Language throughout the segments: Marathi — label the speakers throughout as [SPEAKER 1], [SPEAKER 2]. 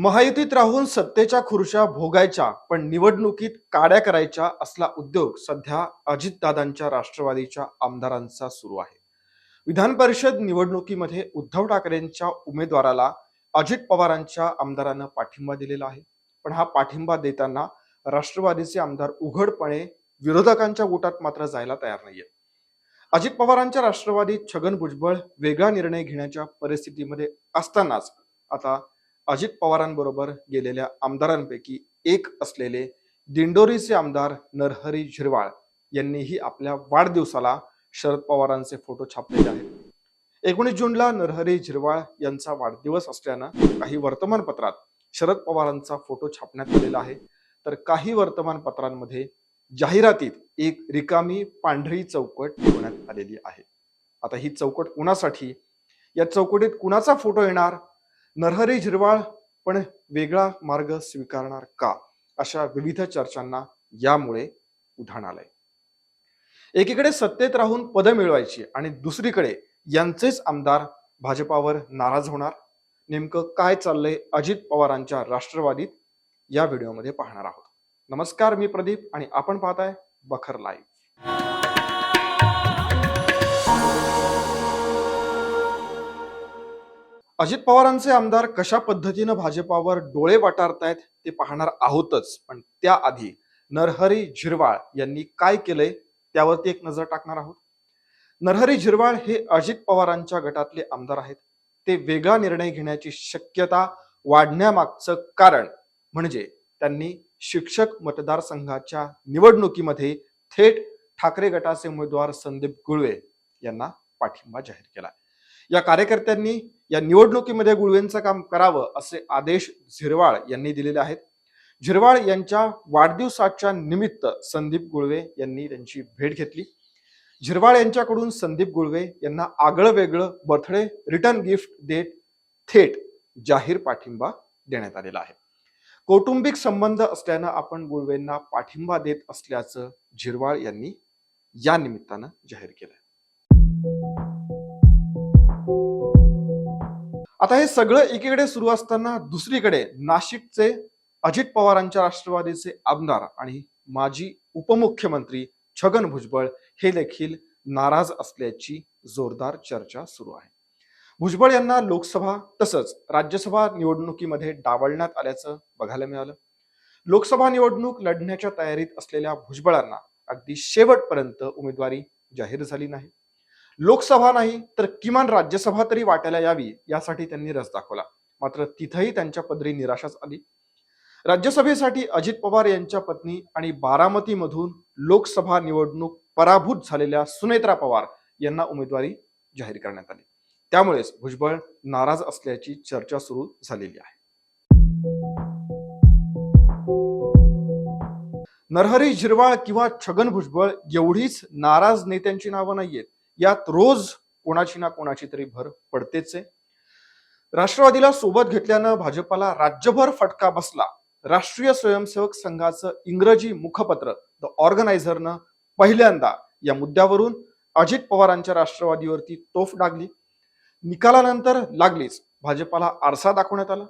[SPEAKER 1] महायुतीत राहून सत्तेच्या खुर्च्या भोगायच्या पण निवडणुकीत काड्या करायच्या असला उद्योग सध्या अजितदादांच्या राष्ट्रवादीच्या आमदारांचा सुरू आहे. विधान परिषद निवडणुकीमध्ये उद्धव ठाकरेंच्या उमेदवाराला अजित पवारांच्या आमदारानं पाठिंबा दिलेला आहे. पण हा पाठिंबा देताना राष्ट्रवादीचे आमदार उघडपणे विरोधकांच्या गोटात मात्र जायला तयार नाहीये. अजित पवारांच्या राष्ट्रवादीत छगन भुजबळ वेगळा निर्णय घेण्याच्या परिस्थितीमध्ये असतानाच आता अजित पवारांबरोबर गेलेल्या आमदारांपैकी एक असलेले दिंडोरीचे आमदार नरहरी झिरवाळ यांनीही आपल्या वाढदिवसाला शरद पवारांचे फोटो छापलेले आहेत. एकोणीस जूनला नरहरी झिरवाळ यांचा वाढदिवस असल्यानं काही वर्तमानपत्रात शरद पवारांचा फोटो छापण्यात आलेला आहे. तर काही वर्तमानपत्रांमध्ये जाहिरातीत एक रिकामी पांढरी चौकट ठेवण्यात आलेली आहे. आता ही चौकट कुणासाठी? या चौकटीत कुणाचा फोटो येणार? नरहरी झिरवाळ पण वेगळा मार्ग स्वीकारणार का? अशा विविध चर्चांना यामुळे उधाण आलंय. एकीकडे सत्तेत राहून पदं मिळवायची आणि दुसरीकडे यांचेच आमदार भाजपावर नाराज होणार. नेमकं काय चाललंय अजित पवारांच्या राष्ट्रवादीत? या व्हिडिओमध्ये पाहणार आहोत. नमस्कार मी प्रदीप आणि आपण पाहताय बखर लाईव्ह. अजित पवारांचे आमदार कशा पद्धतीनं भाजपावर डोळे वाटारतायत ते पाहणार आहोतच पण त्याआधी नरहरी झिरवाळ यांनी काय केलंय त्यावरती एक नजर टाकणार आहोत. नरहरी झिरवाळ हे अजित पवारांच्या गटातले आमदार आहेत. ते वेगळा निर्णय घेण्याची शक्यता वाढण्यामागचं कारण म्हणजे त्यांनी शिक्षक मतदारसंघाच्या निवडणुकीमध्ये थेट ठाकरे गटाचे उमेदवार संदीप गुळवे यांना पाठिंबा जाहीर केला. या कार्यकर्त्यांनी या निवडणुकीमध्ये गुळवेंचं काम करावं असे आदेश झिरवाळ यांनी दिलेले आहेत. झिरवाळ यांच्या वाढदिवसाच्या निमित्त संदीप गुळवे यांनी त्यांची भेट घेतली. झिरवाळ यांच्याकडून संदीप गुळवे यांना आगळं वेगळं बर्थडे रिटर्न गिफ्ट देत थेट जाहीर पाठिंबा देण्यात आलेला आहे. कौटुंबिक संबंध असल्यानं आपण गुळवेंना पाठिंबा देत असल्याचं झिरवाळ यांनी या निमित्तानं जाहीर केलं आता हे सगळं एकीकडे सुरू असताना दुसरीकडे नाशिकचे अजित पवारांच्या राष्ट्रवादीचे आमदार आणि माजी उपमुख्यमंत्री छगन भुजबळ हे देखील नाराज असल्याची जोरदार चर्चा सुरू आहे. भुजबळ यांना लोकसभा तसंच राज्यसभा निवडणुकीमध्ये डावलण्यात आल्याचं बघायला मिळालं. लोकसभा निवडणूक लढण्याच्या तयारीत असलेल्या भुजबळांना अगदी शेवटपर्यंत उमेदवारी जाहीर झाली नाही. लोकसभा नाही तर किमान राज्यसभा तरी वाटायला यावी यासाठी त्यांनी रस दाखवला. मात्र तिथंही त्यांच्या पदरी निराशाच आली. राज्यसभेसाठी अजित पवार यांच्या पत्नी आणि बारामतीमधून लोकसभा निवडणूक पराभूत झालेल्या सुनेत्रा पवार यांना उमेदवारी जाहीर करण्यात आली. त्यामुळेच भुजबळ नाराज असल्याची चर्चा सुरू झालेली आहे. नरहरी झिरवाळ किंवा छगन भुजबळ एवढीच नाराज नेत्यांची नावं नाहीयेत. यात रोज कोणाची ना कोणाची तरी भर पडतेच आहे राष्ट्रवादीला सोबत घेतल्यानं भाजपाला राज्यभर फटका बसला. राष्ट्रीय स्वयंसेवक संघाचं इंग्रजी मुखपत्र द ऑर्गनायझरनं पहिल्यांदा या मुद्द्यावरून अजित पवारांच्या राष्ट्रवादीवरती तोफ डागली. निकालानंतर लागलीच. भाजपाला आरसा दाखवण्यात आला.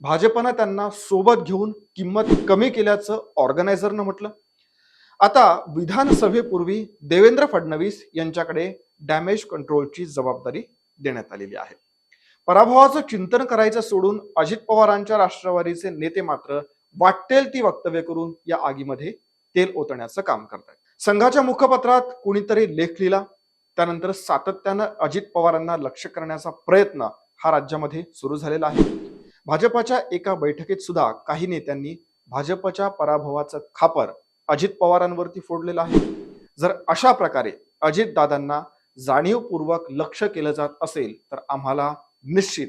[SPEAKER 1] भाजपनं त्यांना सोबत घेऊन किंमत कमी केल्याचं ऑर्गनायझरनं म्हटलं. आता विधानसभेपूर्वी देवेंद्र फडणवीस यांच्याकडे डॅमेज कंट्रोलची जबाबदारी देण्यात आलेली आहे. पराभवाचं चिंतन करायचं सोडून अजित पवारांच्या राष्ट्रवादीचे नेते मात्र वाटेल ती वक्तव्य करून या आगीमध्ये तेल ओतण्याचं काम करतात संघाच्या मुखपत्रात कुणीतरी लेख लिहिला. त्यानंतर सातत्यानं अजित पवारांना लक्ष करण्याचा प्रयत्न हा राज्यामध्ये सुरू झालेला आहे. भाजपाच्या एका बैठकीत सुद्धा काही नेत्यांनी भाजपच्या पराभवाचं खापर अजित पवारांवरती फोडलेलं आहे. जर अशा प्रकारे अजित दादांना जाणीवपूर्वक लक्ष केलं जात असेल तर आम्हाला निश्चित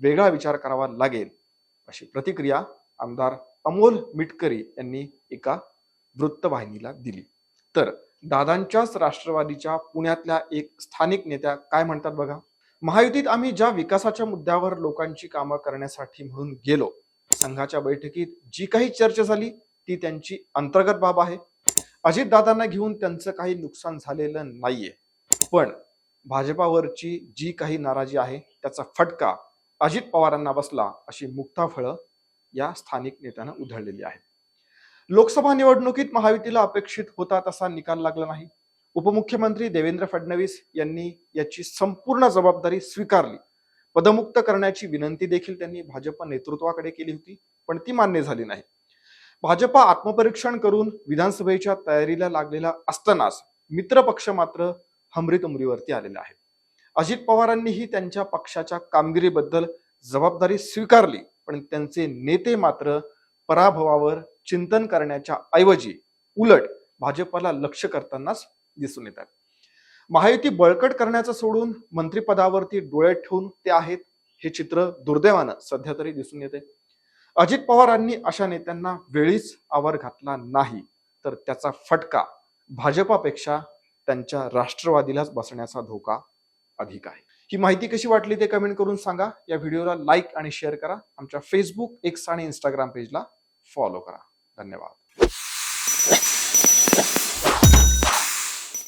[SPEAKER 1] वेगळा विचार करावा लागेल अशी प्रतिक्रिया आमदार अमोल मिटकरी यांनी एका वृत्तवाहिनीला दिली. तर दादांच्याच राष्ट्रवादीच्या पुण्यातल्या एक स्थानिक नेत्या काय म्हणतात बघा? महायुतीत आम्ही ज्या विकासाच्या मुद्द्यावर लोकांची कामं करण्यासाठी म्हणून गेलो संघाच्या बैठकीत जी काही चर्चा झाली ती त्यांची अंतर्गत बाब आहे. अजितदादांना घेऊन त्यांचं काही नुकसान झालेलं नाहीये. पण भाजपावरची जी काही नाराजी आहे त्याचा फटका अजित पवारांना बसला अशी मुक्ताफळं या स्थानिक नेत्यांना उधळलेली आहे लोकसभा निवडणुकीत महायुतीला अपेक्षित होता तसा निकाल लागला नाही. उपमुख्यमंत्री देवेंद्र फडणवीस यांनी याची संपूर्ण जबाबदारी स्वीकारली. पदमुक्त करण्याची विनंती देखील त्यांनी भाजप नेतृत्वाकडे केली होती पण ती मान्य झाली नाही. भाजपा आत्मपरीक्षण करून विधानसभेच्या तयारीला लागलेला असतानाच मित्र पक्ष मात्र हमरीतुमरीवरती आलेला आहे. अजित पवारांनीही त्यांच्या पक्षाच्या कामगिरीबद्दल जबाबदारी स्वीकारली पण त्यांचे नेते मात्र पराभवावर चिंतन करण्याच्या ऐवजी उलट भाजपला लक्ष करतानाच दिसून येतात. महायुती बळकट करण्याचं सोडून मंत्रिपदावरती डोळे ठेवून ते आहेत हे चित्र दुर्दैवानं सध्या तरी दिसून येते. अजित पवारांनी अशा नेत्यांना वेळीच आवर घातला नाही. तर त्याचा फटका भाजपापेक्षा त्यांच्या राष्ट्रवादीलाच बसण्याचा धोका अधिक आहे. ही माहिती कशी वाटली ते कमेंट करून सांगा. या व्हिडिओला लाईक आणि शेअर करा. आमच्या फेसबुक एक्स आणि इंस्टाग्राम पेजला फॉलो करा. धन्यवाद.